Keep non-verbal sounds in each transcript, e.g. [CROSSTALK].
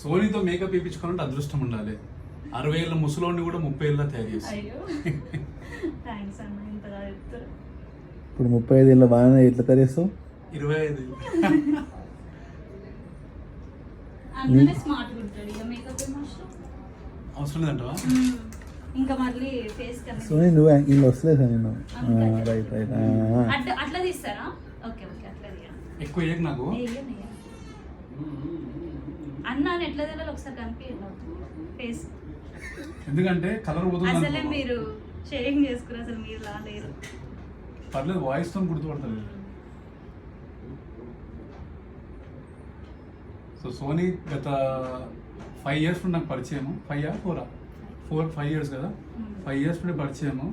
సోనీతో makeup వేయించుకోవాలంటే అదృష్టం ఉండాలి. అరవై ఏళ్ళ ముసలోని కూడా ముప్పై ఏళ్ళ తయారు చేసి. ఇప్పుడు ముప్పై ఐదు ఏళ్ళ బాగానే ఎట్లా తరేస్తావు ఇరవై ఐదు. అవసరం? లేదంటవా? మ్మ్. ఇంకా మళ్ళీ ఫేస్ కన్నా సోనీ నువ్వు ఇలా వస్తలేదు నేను రైట్ రైట్ అట్లా అట్లా తీస్తారా? ఓకే ఓకే అట్లా తీయరా ఎక్కువ నాకు. ఏయ్యను, ఏయ్యను. అన్న అని ఎట్లా తెలియాలి ఒకసారి కనిపించండి ఫేస్ ఎందుకంటే కలర్ అసలే. మీరు షేరింగ్ చేసుకుని అసలు మీరు లా లేరు. పర్లేదు వాయిస్తో గుర్తుపడతాను సో సోనీ గత ఫైవ్ ఇయర్స్ నుండి నాకు పరిచయము. ఫైవ్ ఇయర్ ఫోరా ఫోర్ ఫైవ్ ఇయర్స్ కదా? ఫైవ్ ఇయర్స్ నుండి పరిచయము.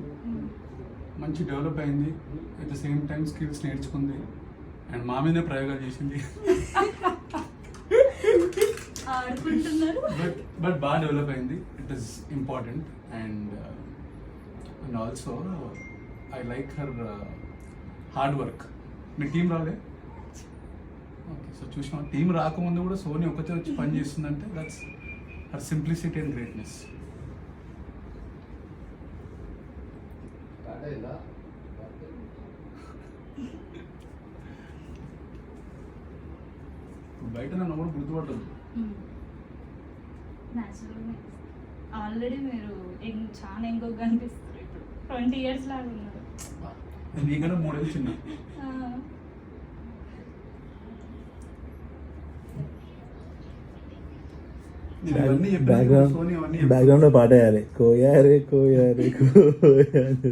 మంచి డెవలప్ అయింది. At the same time skills నేర్చుకుంది. అండ్ మా మీదే ప్రయోగాలు చేసింది. [LAUGHS] ఆడుకుంటున్నారు బట్ బట్ బాగా డెవలప్ అయింది. It is important and and also I like her hard work me team రాలే? ఓకే సో చూసిన టీం రాకముందు కూడా సోనీ ఒకతే వచ్చి పని చేస్తుందంటే that's her simplicity and greatness బయట నన్ను కూడా గుర్తుపట్టదు. న్యాచురల్ ఆల్రెడీ మీరు చాలా ఎంగో కనిపిస్తారు ఇప్పుడు. ట్వంటీ ఇయర్స్ లాగా ఉన్నారు. నీకన్నా మూడేళ్ళు చిన్న. బ్యాక్గ్రౌండ్ బ్యాక్గ్రౌండ్లో పాట వేయాలి. కోయారే కోయారే కోయారే